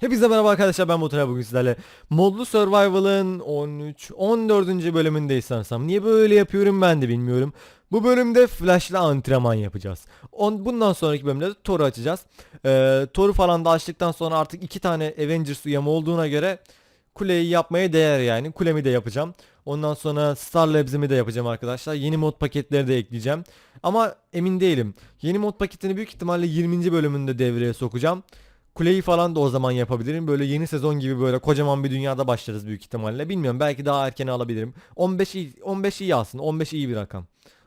Hepinize merhaba arkadaşlar ben Batur bugün sizlerle Modlu Survival'ın 13 14. bölümündeyiz sanırsam. Niye böyle yapıyorum ben de bilmiyorum. Bu bölümde flash'la antrenman yapacağız. On, bundan sonraki bölümde de Thor'u açacağız. Ee, Thor'u falan da açtıktan sonra artık iki tane Avengers uyamı olduğuna göre kuleyi yapmaya değer yani. Kulemi de yapacağım. Ondan sonra Star Labs'imi de yapacağım arkadaşlar. Yeni mod paketleri de ekleyeceğim. Ama emin değilim. Yeni mod paketini büyük ihtimalle 20. bölümünde devreye sokacağım. Kuleyi falan da o zaman yapabilirim. Böyle yeni sezon gibi böyle kocaman bir dünyada başlarız büyük ihtimalle. Bilmiyorum belki daha erken alabilirim. 15 iyi, 15 iyi aslında. 15 iyi bir rakam.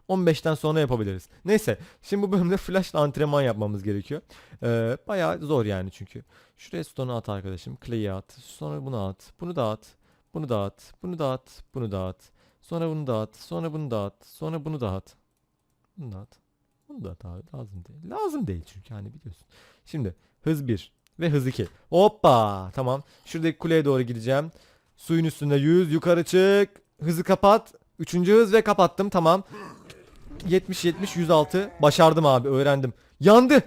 15'ten sonra yapabiliriz. Neyse. Şimdi bu bölümde flashla antrenman yapmamız gerekiyor. Ee, bayağı zor yani çünkü. Şuraya stone'u at arkadaşım. Clay'i at. Sonra bunu at. Bunu da at. Bunu da at. Bunu da at. Bunu da at. Sonra bunu da at. Sonra bunu da at. Sonra bunu da at. Bunu da at. Bunu da at abi. Lazım değil. Lazım değil çünkü hani biliyorsun. Şimdi hız 1 ve hız 2. Hoppa. Tamam. Şuradaki kuleye doğru gideceğim. Suyun üstünde 100. Yukarı çık. Hızı kapat. Üçüncü hız ve kapattım. Tamam. 70 70 106. Başardım abi. Öğrendim. Yandı.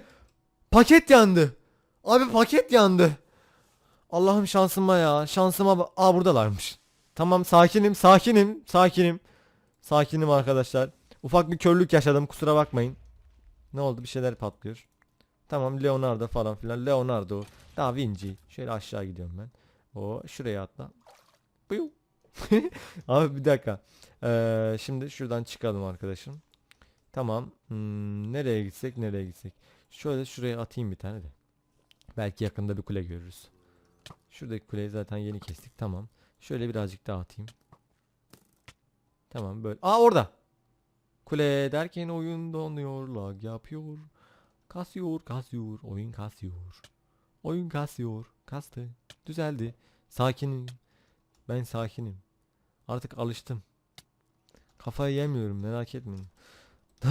Paket yandı. Abi paket yandı. Allah'ım şansıma ya. Şansıma. Aa buradalarmış. Tamam sakinim. Sakinim. Sakinim. Sakinim arkadaşlar. Ufak bir körlük yaşadım. Kusura bakmayın. Ne oldu? Bir şeyler patlıyor. Tamam Leonardo falan filan. Leonardo. Da Vinci. Şöyle aşağı gidiyorum ben. O şuraya atla. Buyum. Abi bir dakika. Ee, şimdi şuradan çıkalım arkadaşım. Tamam. Hmm, nereye gitsek nereye gitsek. Şöyle şuraya atayım bir tane de. Belki yakında bir kule görürüz. Şuradaki kuleyi zaten yeni kestik. Tamam. Şöyle birazcık daha atayım. Tamam böyle. Aa orada. Kule derken oyun donuyor, lag yapıyor. Kasıyor, kasıyor, oyun kasıyor. Oyun kasıyor, kastı, düzeldi. Sakinim. Ben sakinim. Artık alıştım. Kafayı yemiyorum merak etmeyin.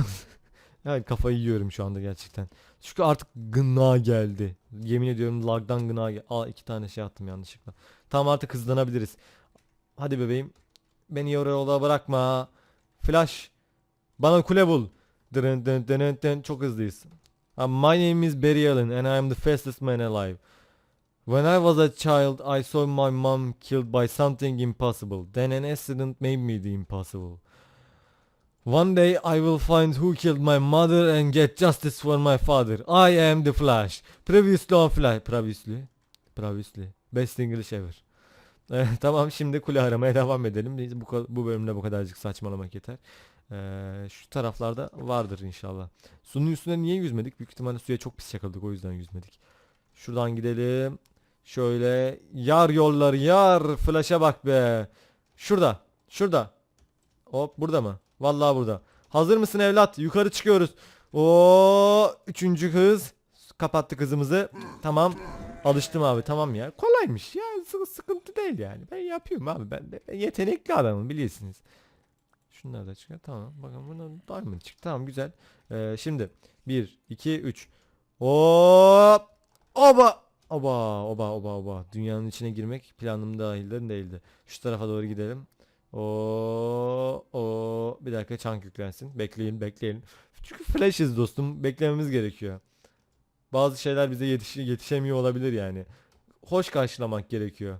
evet kafayı yiyorum şu anda gerçekten. Çünkü artık gına geldi. Yemin ediyorum lagdan gına geldi. Aa iki tane şey attım yanlışlıkla. Tamam artık hızlanabiliriz. Hadi bebeğim. Beni yola bırakma. Flash. Bana kule bul. Dın dın dın dın. Çok hızlıyız. Uh, my name is Barry Allen and I am the fastest man alive. When I was a child, I saw my mom killed by something impossible. Then an accident made me the impossible. One day I will find who killed my mother and get justice for my father. I am the Flash. Previously on Flash. Previously. Previously. Best English ever. Tamam şimdi kule aramaya devam edelim. Bu, bu bölümde bu kadarcık saçmalamak yeter. Ee, şu taraflarda vardır inşallah. Sunun üstünde niye yüzmedik? Büyük ihtimalle suya çok pis çakıldık o yüzden yüzmedik. Şuradan gidelim. Şöyle yar yollar yar. Flash'a bak be. Şurada. Şurada. Hop burada mı? Vallahi burada. Hazır mısın evlat? Yukarı çıkıyoruz. O üçüncü hız. Kapattık hızımızı. Tamam. Alıştım abi tamam ya. Kolaymış ya. Sı- sıkıntı değil yani. Ben yapıyorum abi. Ben, ben yetenekli adamım biliyorsunuz. Şunlar da çıkar. Tamam. Bakın bundan diamond çıktı. Tamam güzel. Ee, şimdi 1 2 3. Hop! Oba! Oba, oba, oba, oba. Dünyanın içine girmek planım dahilden değildi. Şu tarafa doğru gidelim. O, o. Bir dakika çank yüklensin. Bekleyin, bekleyin. Çünkü flash'iz dostum. Beklememiz gerekiyor. Bazı şeyler bize yetiş yetişemiyor olabilir yani. Hoş karşılamak gerekiyor.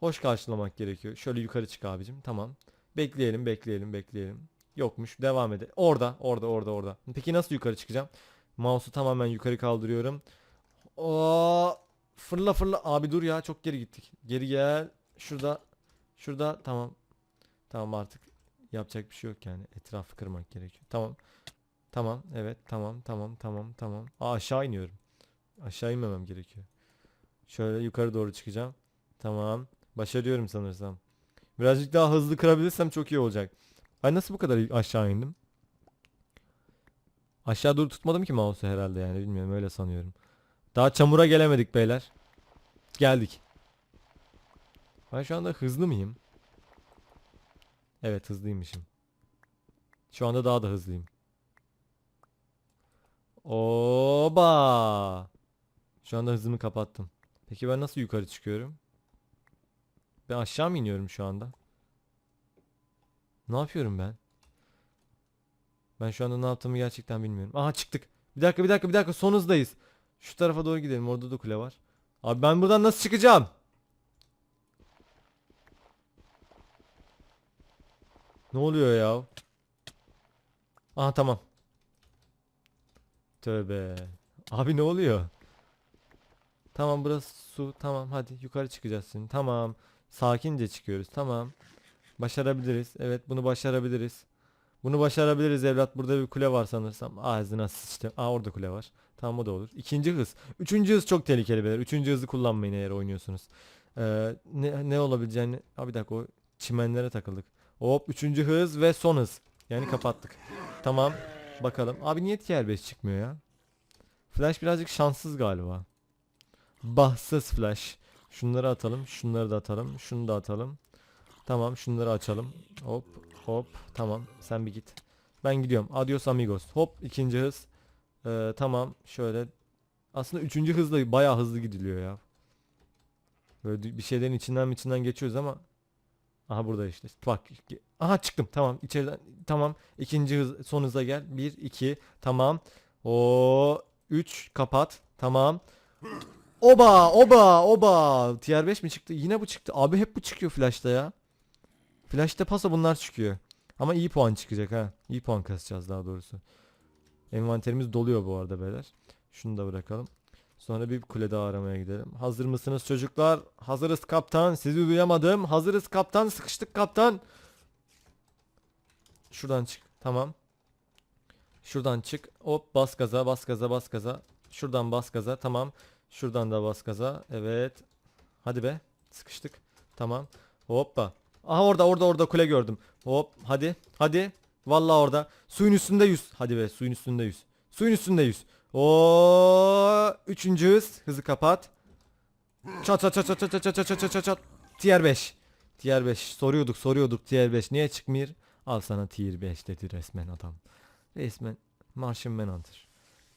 Hoş karşılamak gerekiyor. Şöyle yukarı çık abicim. Tamam. Bekleyelim, bekleyelim, bekleyelim. Yokmuş. Devam edelim. Orada, orada, orada, orada. Peki nasıl yukarı çıkacağım? Mouse'u tamamen yukarı kaldırıyorum. O fırla fırla. Abi dur ya çok geri gittik. Geri gel. Şurada. Şurada tamam. Tamam artık yapacak bir şey yok yani. Etrafı kırmak gerekiyor. Tamam. Tamam. Evet. Tamam. Tamam. Tamam. Tamam. Aa, aşağı iniyorum. Aşağı inmemem gerekiyor. Şöyle yukarı doğru çıkacağım. Tamam. Başarıyorum sanırsam. Birazcık daha hızlı kırabilirsem çok iyi olacak. Ay nasıl bu kadar aşağı indim? Aşağı doğru tutmadım ki mouse'u herhalde yani bilmiyorum öyle sanıyorum. Daha çamura gelemedik beyler. Geldik. Ben şu anda hızlı mıyım? Evet hızlıymışım. Şu anda daha da hızlıyım. Oba! Şu anda hızımı kapattım. Peki ben nasıl yukarı çıkıyorum? Ben aşağı mı iniyorum şu anda? Ne yapıyorum ben? Ben şu anda ne yaptığımı gerçekten bilmiyorum. Aha çıktık. Bir dakika bir dakika bir dakika son hızdayız. Şu tarafa doğru gidelim. Orada da kule var. Abi ben buradan nasıl çıkacağım? Ne oluyor ya? Aha tamam. Tövbe. Abi ne oluyor? Tamam burası su. Tamam hadi yukarı çıkacağız şimdi. Tamam. Sakince çıkıyoruz. Tamam. Başarabiliriz. Evet bunu başarabiliriz. Bunu başarabiliriz evlat. Burada bir kule var sanırsam. Ağzına sıçtı. Aa orada kule var. Tamam o da olur. İkinci hız. Üçüncü hız çok tehlikeli beyler. Üçüncü hızı kullanmayın eğer oynuyorsunuz. Ee, ne, ne olabileceğini... Abi bir dakika o çimenlere takıldık. Hop üçüncü hız ve son hız. Yani kapattık. Tamam. Bakalım. Abi niye tier 5 çıkmıyor ya? Flash birazcık şanssız galiba. Bahtsız flash. Şunları atalım. Şunları da atalım. Şunu da atalım. Tamam şunları açalım. Hop hop. Tamam sen bir git. Ben gidiyorum. Adios amigos. Hop ikinci hız. Ee, tamam şöyle. Aslında üçüncü hızla bayağı hızlı gidiliyor ya. Böyle bir şeylerin içinden içinden geçiyoruz ama Aha burada işte. Bak. Aha çıktım. Tamam. içeriden tamam. İkinci hız son hıza gel. 1 2 tamam. O 3 kapat. Tamam. Oba oba oba. Tier 5 mi çıktı? Yine bu çıktı. Abi hep bu çıkıyor flash'ta ya. Flash'ta pasa bunlar çıkıyor. Ama iyi puan çıkacak ha. İyi puan kasacağız daha doğrusu. Envanterimiz doluyor bu arada beyler. Şunu da bırakalım. Sonra bir kule daha aramaya gidelim. Hazır mısınız çocuklar? Hazırız kaptan. Sizi duyamadım. Hazırız kaptan. Sıkıştık kaptan. Şuradan çık. Tamam. Şuradan çık. Hop bas gaza bas gaza bas gaza. Şuradan bas gaza. Tamam. Şuradan da bas gaza. Evet. Hadi be. Sıkıştık. Tamam. Hoppa. Aha orada orada orada kule gördüm. Hop hadi. Hadi. Vallahi orada. Suyun üstünde yüz. Hadi be suyun üstünde yüz. Suyun üstünde yüz. O üçüncü hız. Hızı kapat. Çat çat çat çat çat çat çat çat çat çat çat. Tier 5. Tier 5. Soruyorduk soruyorduk Tier 5. Niye çıkmıyor? Al sana Tier 5 dedi resmen adam. Resmen Martian Manhunter.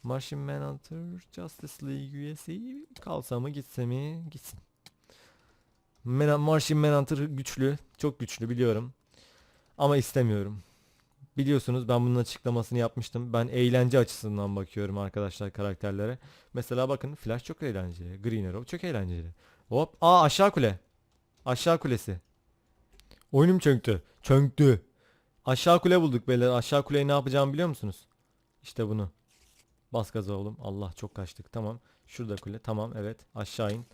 Martian Manhunter Justice League üyesi kalsa mı gitse mi? Gitsin. Man Martian Manhunter güçlü. Çok güçlü biliyorum. Ama istemiyorum. Biliyorsunuz ben bunun açıklamasını yapmıştım. Ben eğlence açısından bakıyorum arkadaşlar karakterlere. Mesela bakın Flash çok eğlenceli. Green Arrow çok eğlenceli. Hop. Aa aşağı kule. Aşağı kulesi. Oyunum çöktü. Çöktü. Aşağı kule bulduk beyler. Aşağı kuleyi ne yapacağımı biliyor musunuz? İşte bunu. Bas gaza oğlum. Allah çok kaçtık. Tamam. Şurada kule. Tamam evet. Aşağı in.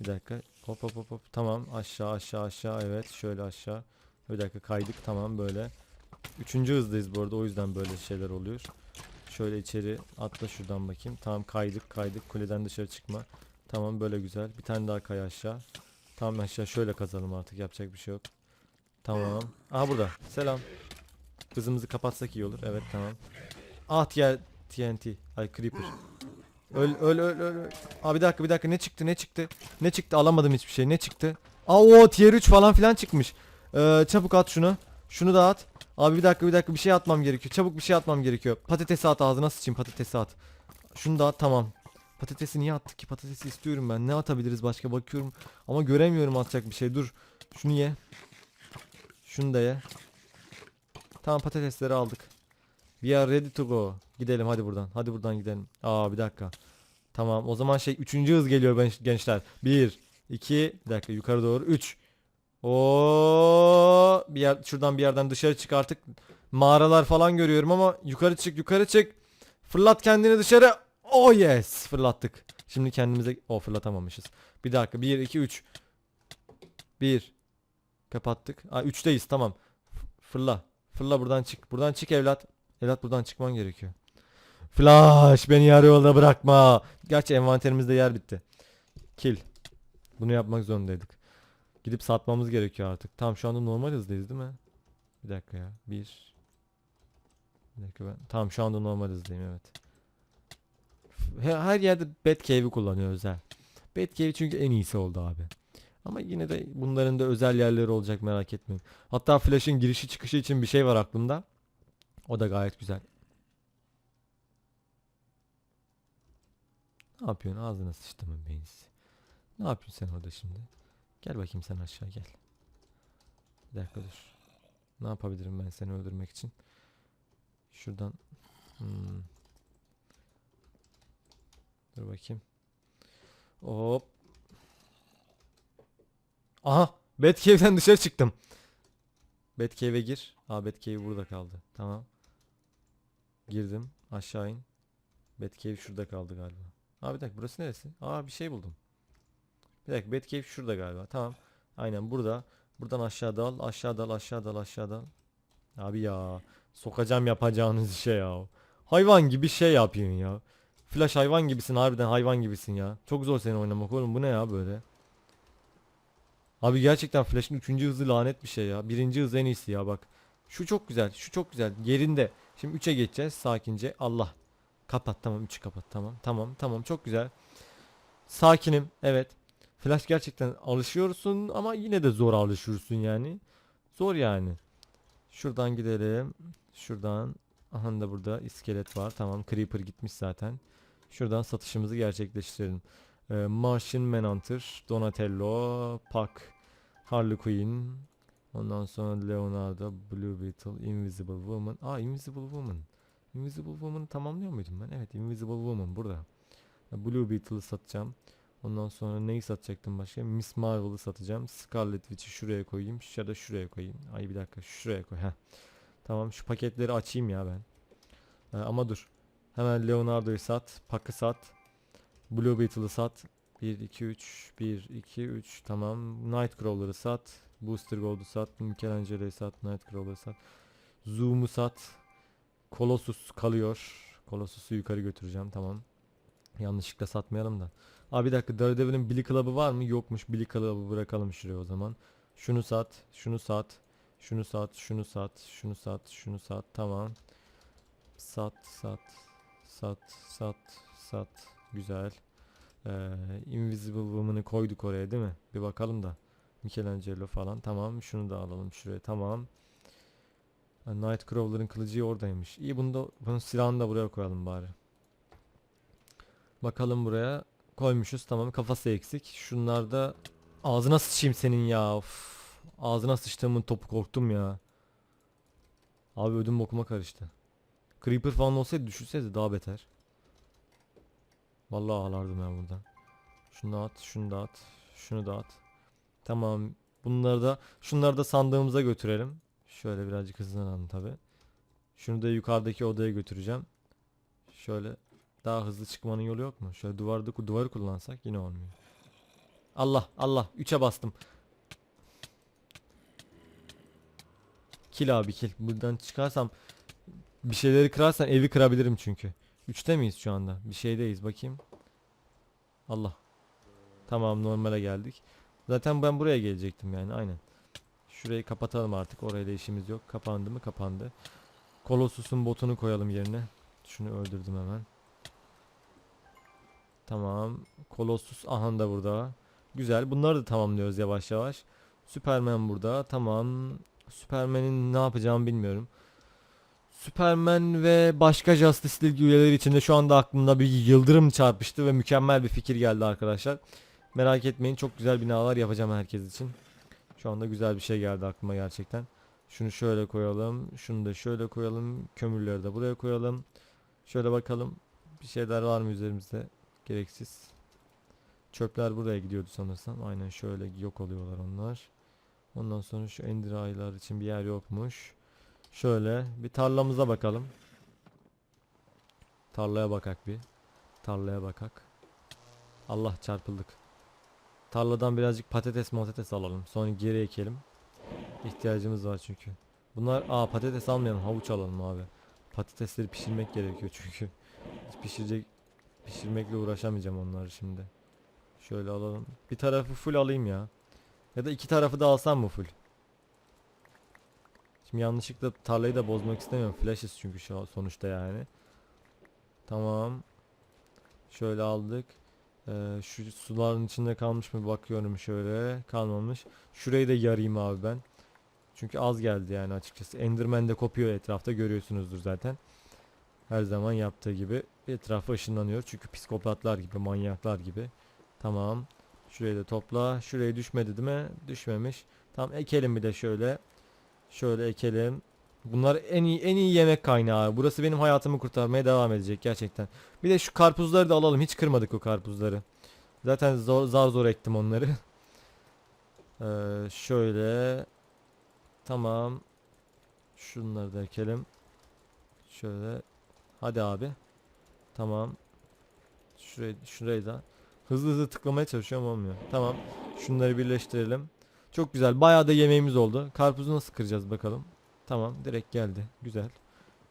Bir dakika. Hop hop hop. Tamam. Aşağı aşağı aşağı. Evet. Şöyle aşağı. Bir dakika kaydık. Tamam böyle. Üçüncü hızdayız bu arada o yüzden böyle şeyler oluyor. Şöyle içeri atla şuradan bakayım. Tamam kaydık kaydık kuleden dışarı çıkma. Tamam böyle güzel. Bir tane daha kay aşağı. Tamam aşağı şöyle kazalım artık yapacak bir şey yok. Tamam. Aha burada. Selam. Hızımızı kapatsak iyi olur. Evet tamam. Ah TNT. TNT. Ay Creeper. Öl öl öl öl. öl. Aa bir dakika bir dakika ne çıktı ne çıktı? Ne çıktı alamadım hiçbir şey. Ne çıktı? Aa o tier 3 falan filan çıkmış. Ee, çabuk at şunu. Şunu da at. Abi bir dakika bir dakika bir şey atmam gerekiyor. Çabuk bir şey atmam gerekiyor. Patatesi at ağzına sıçayım patatesi at. Şunu da at tamam. Patatesi niye attık ki? Patatesi istiyorum ben. Ne atabiliriz başka bakıyorum. Ama göremiyorum atacak bir şey. Dur. Şunu ye. Şunu da ye. Tamam patatesleri aldık. We are ready to go. Gidelim hadi buradan. Hadi buradan gidelim. Aa bir dakika. Tamam o zaman şey üçüncü hız geliyor ben- gençler. Bir, iki, bir dakika yukarı doğru. Üç. Oo bir yer şuradan bir yerden dışarı çık artık. Mağaralar falan görüyorum ama yukarı çık yukarı çık. Fırlat kendini dışarı. Oh yes fırlattık. Şimdi kendimize o fırlatamamışız. Bir dakika 1 2 3. 1 Kapattık. Aa 3'teyiz tamam. Fırla. Fırla buradan çık. Buradan çık evlat. Evlat buradan çıkman gerekiyor. Flash beni yarı yolda bırakma. Gerçi envanterimizde yer bitti. Kill. Bunu yapmak zorundaydık. Gidip satmamız gerekiyor artık. Tam şu anda normal hızdayız değil mi? Bir dakika ya. Bir. Bir dakika ben. Tamam şu anda normal hızdayım evet. He- Her yerde Batcave'i kullanıyoruz ha. Batcave çünkü en iyisi oldu abi. Ama yine de bunların da özel yerleri olacak merak etmeyin. Hatta Flash'ın girişi çıkışı için bir şey var aklımda. O da gayet güzel. Ne yapıyorsun? Ağzına sıçtımın beyinsiz. Ne yapıyorsun sen orada şimdi? Gel bakayım sen aşağı gel. Bir dakika dur. Ne yapabilirim ben seni öldürmek için? Şuradan. Hmm. Dur bakayım. Hop. Aha Batcave'den dışarı çıktım. Batcave'e gir. Aa Batcave burada kaldı. Tamam. Girdim. Aşağı in. Batcave şurada kaldı galiba. Aa bir dakika burası neresi? Aa bir şey buldum. Bir dakika Batcave şurada galiba. Tamam. Aynen burada. Buradan aşağı dal, aşağı dal, aşağı dal, aşağı dal. Abi ya. Sokacağım yapacağınız işe ya. Hayvan gibi şey yapıyorsun ya. Flash hayvan gibisin harbiden hayvan gibisin ya. Çok zor seni oynamak oğlum bu ne ya böyle. Abi gerçekten Flash'ın 3. hızı lanet bir şey ya. 1. hız en iyisi ya bak. Şu çok güzel şu çok güzel yerinde. Şimdi 3'e geçeceğiz sakince Allah. Kapat tamam 3'ü kapat tamam tamam tamam çok güzel. Sakinim evet. Flash gerçekten alışıyorsun ama yine de zor alışıyorsun yani. Zor yani. Şuradan gidelim. Şuradan. Aha da burada iskelet var. Tamam Creeper gitmiş zaten. Şuradan satışımızı gerçekleştirelim. Ee, Martian Manhunter, Donatello, Puck, Harley Quinn. Ondan sonra Leonardo, Blue Beetle, Invisible Woman. Aa Invisible Woman. Invisible Woman'ı tamamlıyor muydum ben? Evet Invisible Woman burada. Blue Beetle'ı satacağım. Ondan sonra neyi satacaktım başka? Miss Marvel'ı satacağım. Scarlet Witch'i şuraya koyayım. Ya da şuraya koyayım. Ay bir dakika şuraya koy. Heh. Tamam şu paketleri açayım ya ben. Ee, ama dur. Hemen Leonardo'yu sat. Puck'ı sat. Blue Beetle'ı sat. 1, 2, 3. 1, 2, 3. Tamam. Nightcrawler'ı sat. Booster Gold'u sat. Michelangelo'yu sat. Nightcrawler'ı sat. Zoom'u sat. Colossus kalıyor. Colossus'u yukarı götüreceğim. Tamam. Yanlışlıkla satmayalım da. Abi bir dakika Daredevil'in Billy Club'ı var mı? Yokmuş. Billy Club'ı bırakalım şuraya o zaman. Şunu sat. Şunu sat. Şunu sat. Şunu sat. Şunu sat. Şunu sat. Tamam. Sat. Sat. Sat. Sat. Sat. Güzel. Ee, Invisible Woman'ı koyduk oraya değil mi? Bir bakalım da. Michelangelo falan. Tamam. Şunu da alalım şuraya. Tamam. Nightcrawler'ın kılıcı oradaymış. İyi bunu da bunun silahını da buraya koyalım bari. Bakalım buraya. Koymuşuz tamam kafası eksik. Şunlar da ağzına sıçayım senin ya. Of. Ağzına sıçtığımın topu korktum ya. Abi ödüm bokuma karıştı. Creeper falan olsaydı düşünseydi daha beter. Vallahi ağlardım ya buradan. Şunu da at, şunu da at, şunu da at. Tamam. Bunları da şunları da sandığımıza götürelim. Şöyle birazcık hızlanalım tabi. Şunu da yukarıdaki odaya götüreceğim. Şöyle daha hızlı çıkmanın yolu yok mu? Şöyle duvarda duvarı kullansak yine olmuyor. Allah Allah 3'e bastım. Kil abi kil. Buradan çıkarsam bir şeyleri kırarsam evi kırabilirim çünkü. 3'te miyiz şu anda? Bir şeydeyiz bakayım. Allah. Tamam normale geldik. Zaten ben buraya gelecektim yani aynen. Şurayı kapatalım artık. Oraya da işimiz yok. Kapandı mı? Kapandı. Colossus'un botunu koyalım yerine. Şunu öldürdüm hemen. Tamam. Colossus aha da burada. Güzel. Bunları da tamamlıyoruz yavaş yavaş. Superman burada. Tamam. Superman'in ne yapacağımı bilmiyorum. Superman ve başka Justice League üyeleri içinde şu anda aklımda bir yıldırım çarpıştı ve mükemmel bir fikir geldi arkadaşlar. Merak etmeyin çok güzel binalar yapacağım herkes için. Şu anda güzel bir şey geldi aklıma gerçekten. Şunu şöyle koyalım. Şunu da şöyle koyalım. Kömürleri de buraya koyalım. Şöyle bakalım. Bir şeyler var mı üzerimizde? Gereksiz. Çöpler buraya gidiyordu sanırsam. Aynen şöyle yok oluyorlar onlar. Ondan sonra şu ender aylar için bir yer yokmuş. Şöyle bir tarlamıza bakalım. Tarlaya bakak bir. Tarlaya bakak. Allah çarpıldık. Tarladan birazcık patates patates alalım. Sonra geri ekelim. İhtiyacımız var çünkü. Bunlar aa patates almayalım havuç alalım abi. Patatesleri pişirmek gerekiyor çünkü. Hiç pişirecek pişirmekle uğraşamayacağım onları şimdi. Şöyle alalım. Bir tarafı full alayım ya. Ya da iki tarafı da alsam mı full? Şimdi yanlışlıkla tarlayı da bozmak istemiyorum. Flashes çünkü şu sonuçta yani. Tamam. Şöyle aldık. Ee, şu suların içinde kalmış mı bakıyorum şöyle. Kalmamış. Şurayı da yarayım abi ben. Çünkü az geldi yani açıkçası. Enderman de kopuyor etrafta görüyorsunuzdur zaten. Her zaman yaptığı gibi etrafa ışınlanıyor. Çünkü psikopatlar gibi, manyaklar gibi. Tamam. Şurayı da topla. Şuraya düşmedi değil mi? Düşmemiş. Tamam ekelim bir de şöyle. Şöyle ekelim. Bunlar en iyi en iyi yemek kaynağı. Burası benim hayatımı kurtarmaya devam edecek gerçekten. Bir de şu karpuzları da alalım. Hiç kırmadık o karpuzları. Zaten zor, zar zor ektim onları. Ee, şöyle. Tamam. Şunları da ekelim. Şöyle. Hadi abi. Tamam. Şurayı, şurayı da. Hızlı hızlı tıklamaya çalışıyorum olmuyor. Tamam. Şunları birleştirelim. Çok güzel. Bayağı da yemeğimiz oldu. Karpuzu nasıl kıracağız bakalım. Tamam. Direkt geldi. Güzel.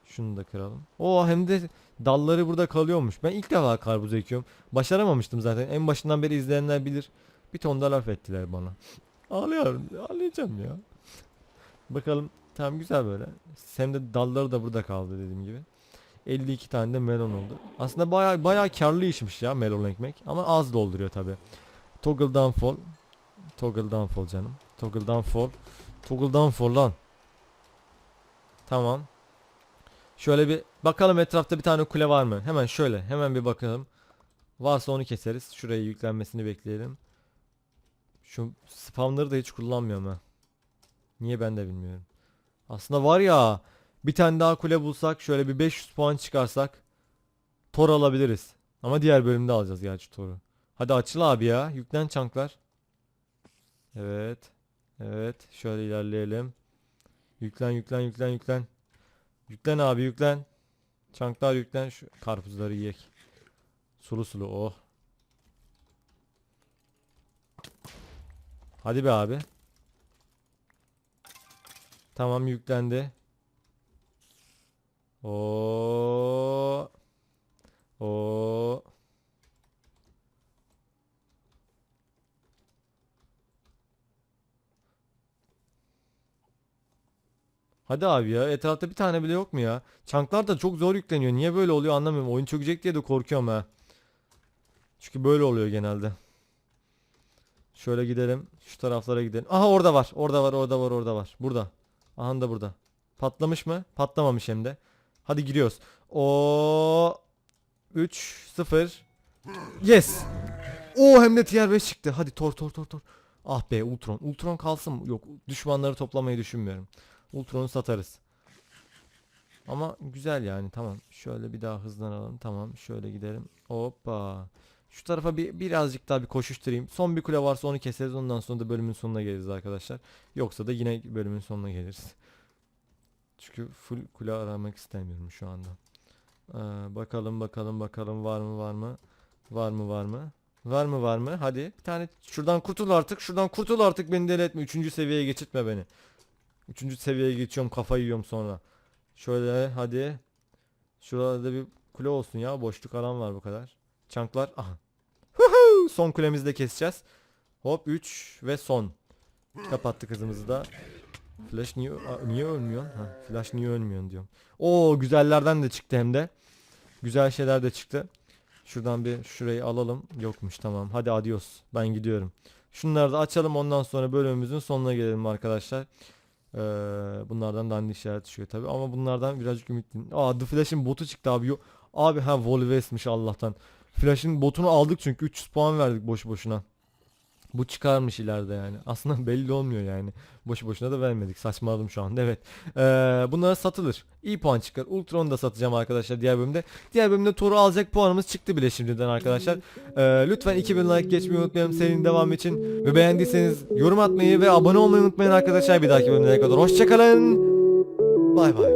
Şunu da kıralım. Oo hem de dalları burada kalıyormuş. Ben ilk defa karpuz ekiyorum. Başaramamıştım zaten. En başından beri izleyenler bilir. Bir ton da laf ettiler bana. Ağlıyorum. Ağlayacağım ya. Bakalım. Tamam güzel böyle. Hem de dalları da burada kaldı dediğim gibi. 52 tane de melon oldu. Aslında baya baya karlı işmiş ya melon ekmek. Ama az dolduruyor tabi. Toggle downfall. Toggle downfall canım. Toggle downfall. Toggle downfall lan. Tamam. Şöyle bir bakalım etrafta bir tane kule var mı? Hemen şöyle hemen bir bakalım. Varsa onu keseriz. Şuraya yüklenmesini bekleyelim. Şu spamları da hiç kullanmıyorum ha. Niye ben de bilmiyorum. Aslında var ya bir tane daha kule bulsak şöyle bir 500 puan çıkarsak Tor alabiliriz. Ama diğer bölümde alacağız gerçi Tor'u. Hadi açıl abi ya. Yüklen çanklar. Evet. Evet. Şöyle ilerleyelim. Yüklen yüklen yüklen yüklen. Yüklen abi yüklen. Çanklar yüklen. Şu karpuzları yiyek. Sulu sulu oh. Hadi be abi. Tamam yüklendi. Oo. Oo. Hadi abi ya etrafta bir tane bile yok mu ya? Çanklar da çok zor yükleniyor. Niye böyle oluyor anlamıyorum. Oyun çökecek diye de korkuyorum ha. Çünkü böyle oluyor genelde. Şöyle gidelim. Şu taraflara gidelim. Aha orada var. Orada var. Orada var. Orada var. Burada. Aha da burada. Patlamış mı? Patlamamış hem de. Hadi giriyoruz. O 3 0 Yes. O hem de tier 5 çıktı. Hadi tor tor tor tor. Ah be Ultron. Ultron kalsın. Yok düşmanları toplamayı düşünmüyorum. Ultron'u satarız. Ama güzel yani tamam. Şöyle bir daha hızlanalım. Tamam şöyle gidelim. Hoppa. Şu tarafa bir birazcık daha bir koşuşturayım. Son bir kule varsa onu keseriz. Ondan sonra da bölümün sonuna geliriz arkadaşlar. Yoksa da yine bölümün sonuna geliriz. Çünkü full kule aramak istemiyorum şu anda. Ee, bakalım bakalım bakalım var mı var mı? Var mı var mı? Var mı var mı? Hadi bir tane şuradan kurtul artık. Şuradan kurtul artık beni deli etme. Üçüncü seviyeye geçirtme beni. Üçüncü seviyeye geçiyorum kafayı yiyorum sonra. Şöyle hadi. Şurada bir kule olsun ya. Boşluk alan var bu kadar. Çanklar. Aha. Son kulemizi de keseceğiz. Hop 3 ve son. Kapattık hızımızı da. Flash niye niye ölmüyor? Ha, Flash niye ölmüyor diyorum. Oo güzellerden de çıktı hem de. Güzel şeyler de çıktı. Şuradan bir şurayı alalım. Yokmuş tamam. Hadi adios. Ben gidiyorum. Şunları da açalım ondan sonra bölümümüzün sonuna gelelim arkadaşlar. Ee, bunlardan dandik işaret çıkıyor tabi ama bunlardan birazcık ümitliyim. Aa The Flash'in botu çıktı abi. Yo- Abi ha Volves'miş Allah'tan. Flash'in botunu aldık çünkü 300 puan verdik boş boşuna. Bu çıkarmış ileride yani. Aslında belli olmuyor yani. Boş boşuna da vermedik. Saçmaladım şu anda evet. Ee, bunlara satılır. İyi puan çıkar. Ultron'u da satacağım arkadaşlar diğer bölümde. Diğer bölümde Thor'u alacak puanımız çıktı bile şimdiden arkadaşlar. Ee, lütfen 2000 like geçmeyi unutmayalım serinin devamı için. Ve beğendiyseniz yorum atmayı ve abone olmayı unutmayın arkadaşlar. Bir dahaki bölümlere kadar hoşçakalın. Bay bay.